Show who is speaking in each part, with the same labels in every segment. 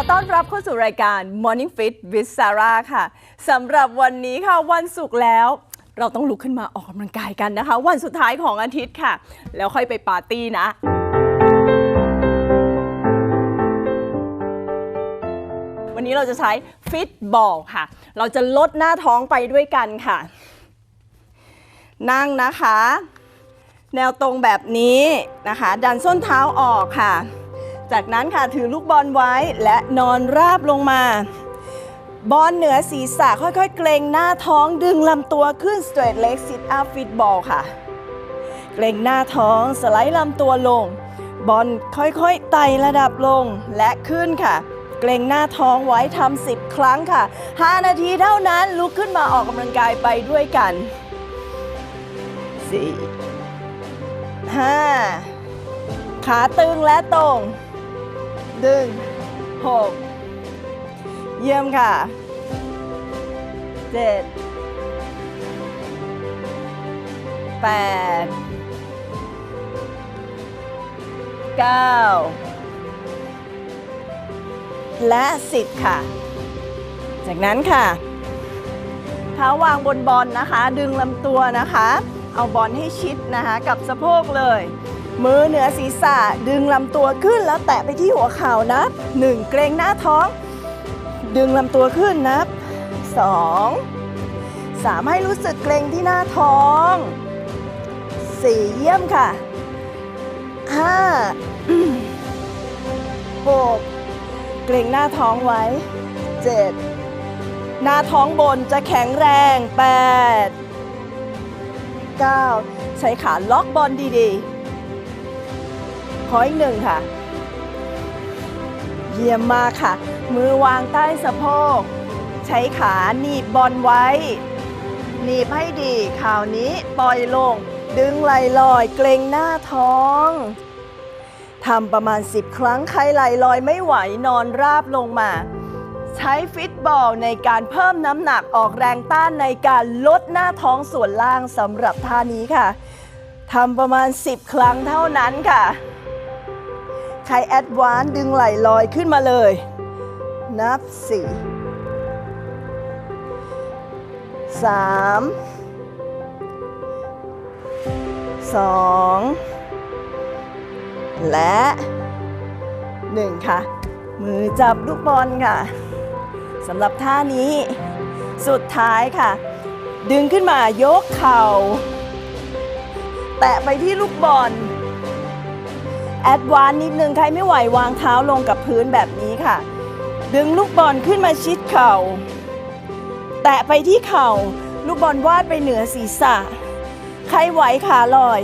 Speaker 1: ขอต้อนรับเข้าสู่รายการ Morning Fit with Sarah ค่ะสำหรับวันนี้ค่ะวันศุกร์แล้ว เราต้องลุกขึ้นมาออกกำลังกายกันนะคะ วันสุดท้ายของอาทิตย์ค่ะ แล้วค่อยไปปาร์ตี้นะ วันนี้เราจะใช้ฟิตบอลค่ะ เราจะลดหน้าท้องไปด้วยกันค่ะ นั่งนะคะ แนวตรงแบบนี้นะคะ ดันส้นเท้าออกค่ะ จากนั้นค่ะถือลูกบอลไว้และนอนราบลงมา บอลเหนือศีรษะค่อยๆ เกรงหน้าท้องดึงลำตัวขึ้น straight leg sit up fit ball ค่ะ เกรงหน้าท้องสไลด์ลำตัวลง บอลค่อยๆไต่ระดับลงและขึ้นค่ะ เกรงหน้าท้องไว้ทำ10 ครั้งค่ะ 5 นาทีเท่านั้นลุกขึ้นมาออกกำลังกายไปด้วยกัน 4 5ขาตึงและตรง ดึง6เยี่ยมค่ะ7 8 9และ10ค่ะ จากนั้นค่ะเท้าวางบนบอลนะคะ ดึงลำตัวนะคะ เอาบอลให้ชิดนะคะ กับสะโพกเลย มือเหนือศีรษะดึงลำตัวขึ้นแล้วแตะไปที่หัวเข่านับ 1 เกรงหน้าท้อง ดึงลำตัวขึ้นนับ 2 3 ให้รู้สึกเกรงที่หน้าท้อง 4 เยี่ยมค่ะ 5 6 เกรงหน้าท้องไว้ 7 หน้าท้องบนจะแข็งแรง 8 9 ใช้ขาล็อกบอลดีๆ ขออีกหนึ่งค่ะ เยี่ยมมากค่ะ มือวางใต้สะโพก ใช้ขาหนีบบอลไว้ หนีบให้ดีข่าวนี้ปล่อยลง ดึงไหลลอยเกรงหน้าท้องทำประมาณ 10 ครั้งใครไหลลอยไม่ไหวนอนราบลงมา ใช้ฟิตบอลในการเพิ่มน้ำหนักออกแรงต้านในการลดหน้าท้องส่วนล่างสำหรับท่านี้ค่ะทำประมาณ 10 ครั้งเท่านั้นค่ะ ใครแอดวานดึงไหลลอยขึ้นมาเลย นับ 4 3 2 และ 1 ค่ะ มือจับลูกบอลค่ะสำหรับท่านี้สุดท้ายค่ะ ดึงขึ้นมายกเข่า แตะไปที่ลูกบอล แอดวานนิดนึงใครไม่ไหววางเท้าลงกับพื้นแบบนี้ค่ะ ดึงลูกบอลขึ้นมาชิดเข่า แตะไปที่เข่า ลูกบอลวาดไปเหนือศีรษะ ใครไหวขาลอย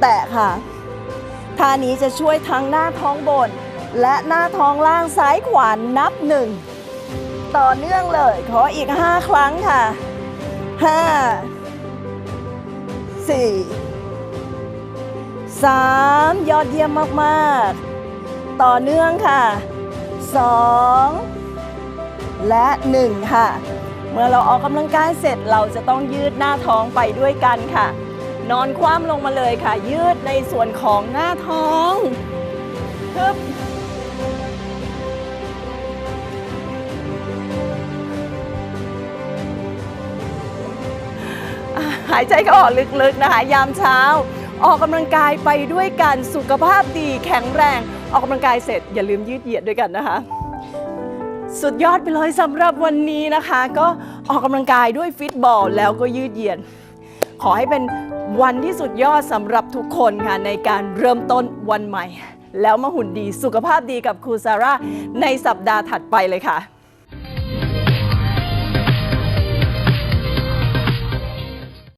Speaker 1: แตะค่ะท่านี้จะช่วยทั้งหน้าท้องบน และหน้าท้องล่างซ้ายขวานับหนึ่งต่อเนื่องเลยขออีก 5 ครั้งค่ะ 5 4 3 ยอดเยี่ยมมากๆ ต่อเนื่องค่ะ 2 และ 1 ค่ะ เมื่อเราออกกำลังกายเสร็จเราจะต้องยืดหน้าท้องไปด้วยกันค่ะ นอนคว่ำลงมาเลยค่ะ ยืดในส่วนของหน้าท้องฮึบหายใจเข้าออกลึกๆนะคะ ยามเช้า ออกกำลังกายไปด้วยกันสุขภาพดีแข็งแรง ออกกำลังกายเสร็จ อย่าลืมยืดเหยียดด้วยกันนะคะ สุดยอดไปเลยสำหรับวันนี้นะคะ ก็ออกกำลังกายด้วยฟิตบอลแล้วก็ยืดเหยียด ขอให้เป็นวันที่สุดยอดสำหรับทุกคนค่ะในการเริ่มต้นวันใหม่ แล้วมาหุ่นดีสุขภาพดีกับครูซาร่าในสัปดาห์ถัดไปเลยค่ะ